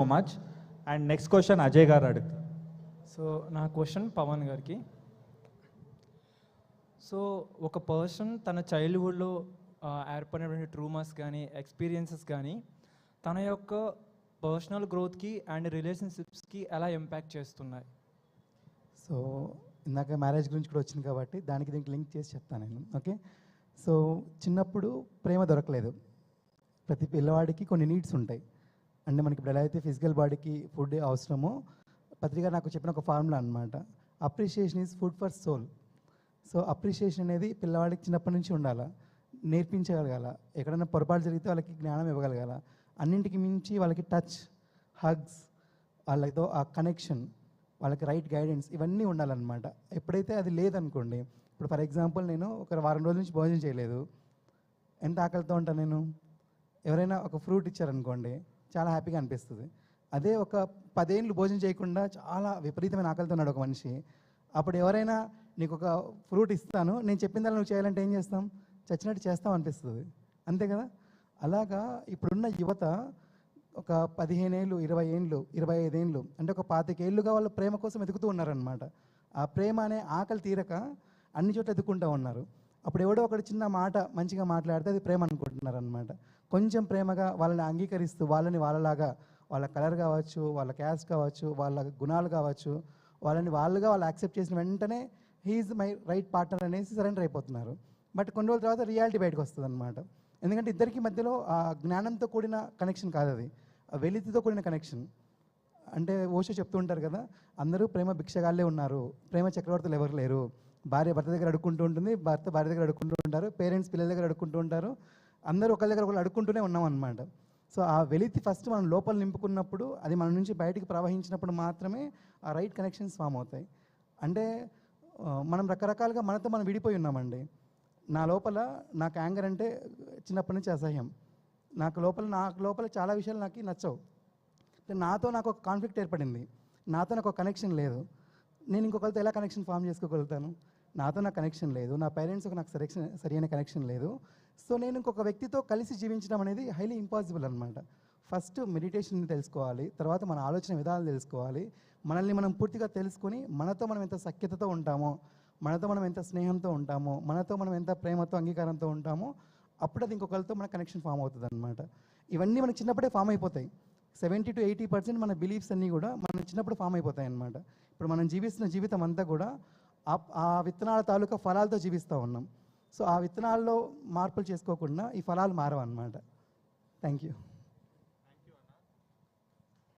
So much and next question Ajay garu అడుగుతారు. So నా question Pawan గారికి. సో ఒక పర్సన్ తన చైల్డ్హుడ్లో ఏర్పడినటువంటి ట్రూమర్స్ కానీ ఎక్స్పీరియన్సెస్ కానీ తన యొక్క పర్సనల్ గ్రోత్కి అండ్ రిలేషన్షిప్స్కి ఎలా ఇంపాక్ట్ చేస్తున్నాయి? సో ఇందాక మ్యారేజ్ గురించి కూడా వచ్చింది కాబట్టి దానికి దీనికి లింక్ చేసి చెప్తాను నేను ఓకే సో చిన్నప్పుడు ప్రేమ దొరకలేదు. ప్రతి పిల్లవాడికి కొన్ని నీడ్స్ ఉంటాయి. అంటే మనకి ఇప్పుడు ఎలా అయితే ఫిజికల్ బాడీకి ఫుడ్ అవసరమో పత్రిక నాకు చెప్పిన ఒక ఫార్ములా అనమాట appreciation is food for soul so appreciation అనేది పిల్లవాడికి చిన్నప్పటి నుంచి ఉండాలా? నేర్పించగలగాల? ఎక్కడైనా పొరపాటు జరిగితే వాళ్ళకి జ్ఞానం ఇవ్వగలగాల? అన్నింటికి మించి వాళ్ళకి టచ్ హగ్స్ వాళ్ళతో ఆ కనెక్షన్ వాళ్ళకి రైట్ గైడెన్స్ ఇవన్నీ ఉండాలన్నమాట. ఎప్పుడైతే అది లేదనుకోండి ఇప్పుడు ఫర్ ఎగ్జాంపుల్ నేను ఒక వారం రోజుల నుంచి భోజనం చేయలేదు. ఎంత ఆకలితో ఉంటాను నేను? ఎవరైనా ఒక ఫ్రూట్ ఇచ్చారనుకోండి చాలా హ్యాపీగా అనిపిస్తుంది. అదే ఒక పదేళ్ళు భోజనం చేయకుండా చాలా విపరీతమైన ఆకలితో ఉన్నాడు ఒక మనిషి. అప్పుడు ఎవరైనా నీకు ఒక ఫ్రూట్ ఇస్తాను నేను చెప్పిన నువ్వు చేయాలంటే ఏం చేస్తాం? చచ్చినట్టు చేస్తాం అనిపిస్తుంది. అంతే కదా? అలాగా ఇప్పుడున్న యువత ఒక పదిహేను ఏళ్ళు ఇరవై ఏళ్ళు ఇరవై ఐదేళ్ళు అంటే ఒక పాతికేళ్ళుగా వాళ్ళు ప్రేమ కోసం వెతుకుతూ ఉన్నారనమాట ఆ ప్రేమ అనే ఆకలి తీరక అన్ని చోట్ల ఎదుక్కుంటూ ఉన్నారు. అప్పుడు ఎవడో ఒకటి చిన్న మాట మంచిగా మాట్లాడితే అది ప్రేమ అనుకుంటున్నారనమాట కొంచెం ప్రేమగా వాళ్ళని అంగీకరిస్తూ వాళ్ళని వాళ్ళలాగా వాళ్ళ కలర్ కావచ్చు వాళ్ళ క్యాస్ట్ కావచ్చు వాళ్ళ గుణాలు కావచ్చు వాళ్ళని వాళ్ళుగా వాళ్ళు యాక్సెప్ట్ చేసిన వెంటనే హీఈస్ మై రైట్ పార్ట్నర్ అనేసి సరెండర్ అయిపోతున్నారు. బట్ కొన్ని రోజుల తర్వాత రియాలిటీ బయటకు వస్తుంది అనమాట ఎందుకంటే ఇద్దరికి మధ్యలో ఆ జ్ఞానంతో కూడిన కనెక్షన్ కాదు అది. వెలితితో కూడిన కనెక్షన్ అంటే ఓషో చెప్తూ ఉంటారు కదా అందరూ ప్రేమ భిక్షగాళ్ళే ఉన్నారు. ప్రేమ చక్రవర్తులు ఎవరు లేరు. భార్య భర్త దగ్గర అడుక్కుంటూ ఉంటుంది భర్త భార్య దగ్గర అడుక్కుంటూ ఉంటారు పేరెంట్స్ పిల్లల దగ్గర అడుక్కుంటూ ఉంటారు అందరూ ఒకరి దగ్గర ఒకరు అడుక్కుంటూనే ఉన్నాం అనమాట సో ఆ వెలితి ఫస్ట్ మనం లోపల నింపుకున్నప్పుడు అది మన నుంచి బయటికి ప్రవహించినప్పుడు మాత్రమే ఆ రైట్ కనెక్షన్స్ ఫామ్ అవుతాయి. అంటే మనం రకరకాలుగా మనతో మనం విడిపోయి ఉన్నామండి. నా లోపల నాకు యాంగర్ అంటే చిన్నప్పటి నుంచి అసహ్యం. నాకు లోపల నాకు లోపల చాలా విషయాలు నాకు నచ్చవు. నాతో నాకు ఒక కాన్ఫ్లిక్ట్ ఏర్పడింది. నాతో నాకు ఒక కనెక్షన్ లేదు. నేను ఇంకొకరితో ఎలా కనెక్షన్ ఫామ్ చేసుకోగలుగుతాను? నాతో నాకు కనెక్షన్ లేదు. నా పేరెంట్స్కి నాకు సరెక్షన్ సరైన కనెక్షన్ లేదు. సో నేను ఇంకొక వ్యక్తితో కలిసి జీవించడం అనేది హైలీ ఇంపాసిబుల్ అనమాట ఫస్ట్ మెడిటేషన్ తెలుసుకోవాలి. తర్వాత మన ఆలోచన విధానాలు తెలుసుకోవాలి. మనల్ని మనం పూర్తిగా తెలుసుకొని మనతో మనం ఎంత సఖ్యతతో ఉంటామో మనతో మనం ఎంత స్నేహంతో ఉంటామో మనతో మనం ఎంత ప్రేమతో అంగీకారంతో ఉంటామో అప్పుడు అది ఇంకొకరితో మన కనెక్షన్ ఫామ్ అవుతుంది అనమాట ఇవన్నీ మనకి చిన్నప్పుడే ఫామ్ అయిపోతాయి. సెవెంటీ టు ఎయిటీ పర్సెంట్ మన బిలీఫ్స్ అన్నీ కూడా మనం చిన్నప్పుడు ఫామ్ అయిపోతాయి అనమాట ఇప్పుడు మనం జీవిస్తున్న జీవితం అంతా కూడా ఆ- విత్తనాల తాలూకా ఫలాలతో జీవిస్తూ ఉన్నాం. సో ఆ విత్తనాల్లో మార్పులు చేసుకోకుండా ఈ ఫలాలు మారవన్నమాట. Thank you